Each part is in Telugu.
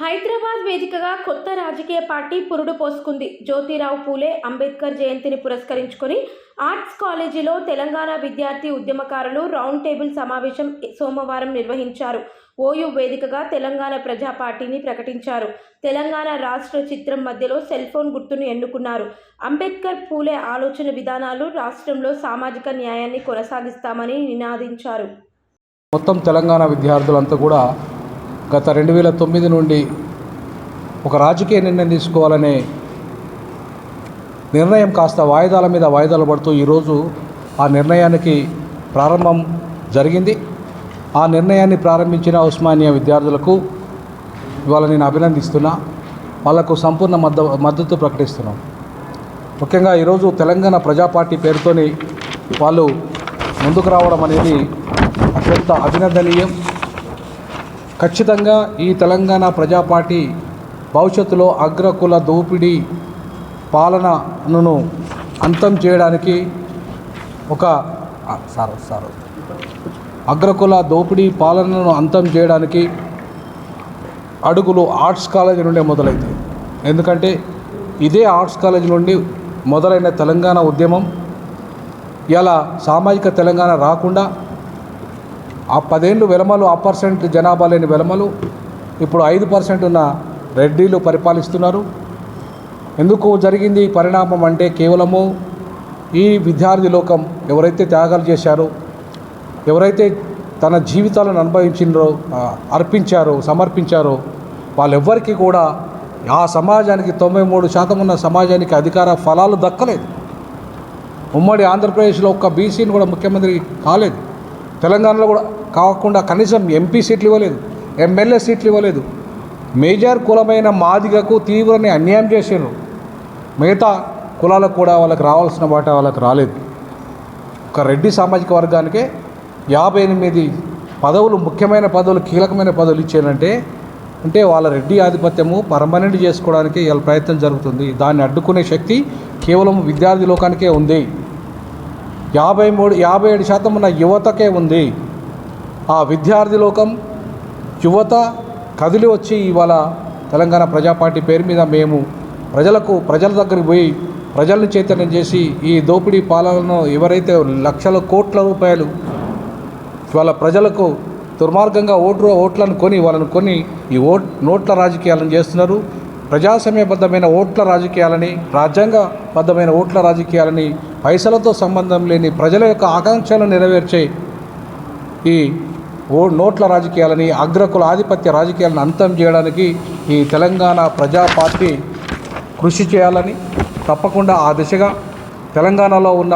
హైదరాబాద్ వేదికగా కొత్త రాజకీయ పార్టీ పురుడు పోసుకుంది. జ్యోతిరావు పూలే అంబేద్కర్ జయంతిని పురస్కరించుకొని ఆర్ట్స్ కాలేజీలో తెలంగాణ విద్యార్థి ఉద్యమకారులు రౌండ్ టేబుల్ సమావేశం సోమవారం నిర్వహించారు. ఓయూ వేదికగా తెలంగాణ ప్రజా పార్టీని ప్రకటించారు. తెలంగాణ రాష్ట్ర చిత్రం మధ్యలో సెల్ ఫోన్ గుర్తును ఎన్నుకున్నారు. అంబేద్కర్ పూలే ఆలోచన విధానాలు రాష్ట్రంలో సామాజిక న్యాయాన్ని కొనసాగిస్తామని నినాదించారు. మొత్తం తెలంగాణ విద్యార్థులంతా కూడా గత రెండు వేల తొమ్మిది నుండి ఒక రాజకీయ నిర్ణయం తీసుకోవాలనే నిర్ణయం కాస్త వాయిదాల మీద వాయిదాలు పడుతూ ఈరోజు ఆ నిర్ణయానికి ప్రారంభం జరిగింది. ఆ నిర్ణయాన్ని ప్రారంభించిన ఉస్మానియా విద్యార్థులకు ఇవాళ నేను అభినందిస్తున్నా. వాళ్ళకు సంపూర్ణ మద్ద మద్దతు ప్రకటిస్తున్నాం. ముఖ్యంగా ఈరోజు తెలంగాణ ప్రజా పార్టీ పేరుతోని వాళ్ళు ముందుకు రావడం అనేది అత్యంత అభినందనీయం. ఖచ్చితంగా ఈ తెలంగాణ ప్రజా పార్టీ భవిష్యత్తులో అగ్రకుల దోపిడీ పాలనను అంతం చేయడానికి ఒక సార్ సార్ అగ్రకుల దోపిడీ పాలనను అంతం చేయడానికి అడుగులు ఆర్ట్స్ కాలేజీ నుండే మొదలైతాయి ఎందుకంటే ఇదే ఆర్ట్స్ కాలేజీ నుండి మొదలైన తెలంగాణ ఉద్యమం ఇలా సామాజిక తెలంగాణ రాకుండా ఆ పదేళ్ళు వెలమలు ఆ పర్సెంట్ జనాభా లేని వెలమలు ఇప్పుడు ఐదు పర్సెంట్ ఉన్న రెడ్డీలు పరిపాలిస్తున్నారు. ఎందుకు జరిగింది పరిణామం అంటే కేవలము ఈ విద్యార్థి లోకం ఎవరైతే త్యాగాలు చేశారో ఎవరైతే తన జీవితాలను అనుభవించినో అర్పించారో సమర్పించారో వాళ్ళెవ్వరికీ కూడా ఆ సమాజానికి తొంభై మూడు శాతం ఉన్న సమాజానికి అధికార ఫలాలు దక్కలేదు. ఉమ్మడి ఆంధ్రప్రదేశ్లో ఒక్క బీసీని కూడా ముఖ్యమంత్రి కాలేదు. తెలంగాణలో కూడా కాకుండా కనీసం ఎంపీ సీట్లు ఇవ్వలేదు ఎమ్మెల్యే సీట్లు ఇవ్వలేదు. మేజర్ కులమైన మాదిగకు తీవ్రని అన్యాయం చేశారు మిగతా కులాలకు కూడా వాళ్ళకి రావాల్సిన వాట వాళ్ళకి రాలేదు. ఒక రెడ్డి సామాజిక వర్గానికే యాభై ఎనిమిది పదవులు ముఖ్యమైన పదవులు కీలకమైన పదవులు ఇచ్చారంటే అంటే వాళ్ళ రెడ్డి ఆధిపత్యము పర్మనెంట్ చేసుకోవడానికి వాళ్ళ ప్రయత్నం జరుగుతుంది. దాన్ని అడ్డుకునే శక్తి కేవలం విద్యార్థి లోకానికే ఉంది. యాభై మూడు యాభై ఏడు శాతం ఉన్న యువతకే ఉంది. ఆ విద్యార్థి లోకం యువత కదిలి వచ్చి ఇవాళ తెలంగాణ ప్రజాపార్టీ పేరు మీద మేము ప్రజలకు ప్రజల దగ్గరికి పోయి ప్రజల్ని చైతన్యం చేసి ఈ దోపిడీ పాలనను ఎవరైతే లక్షల కోట్ల రూపాయలు వాళ్ళ ప్రజలకు దుర్మార్గంగా ఓటు ఓట్లను కొని వాళ్ళను కొని ఈ ఓట్ నోట్ల రాజకీయాలను చేస్తున్నారు. ప్రజాసమయబద్ధమైన ఓట్ల రాజకీయాలని రాజ్యాంగబద్ధమైన ఓట్ల రాజకీయాలని పైసలతో సంబంధం లేని ప్రజల యొక్క ఆకాంక్షలను నెరవేర్చే ఈ ఓ నోట్ల రాజకీయాలని అగ్రకుల ఆధిపత్య రాజకీయాలను అంతం చేయడానికి ఈ తెలంగాణ ప్రజా పార్టీ కృషి చేయాలని తప్పకుండా ఆ దిశగా తెలంగాణలో ఉన్న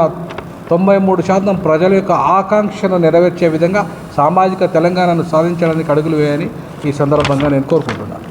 తొంభై మూడు శాతం ప్రజల యొక్క ఆకాంక్షను నెరవేర్చే విధంగా సామాజిక తెలంగాణను సాధించడానికి అడుగులు వేయని ఈ సందర్భంగా నేను కోరుకుంటున్నాను.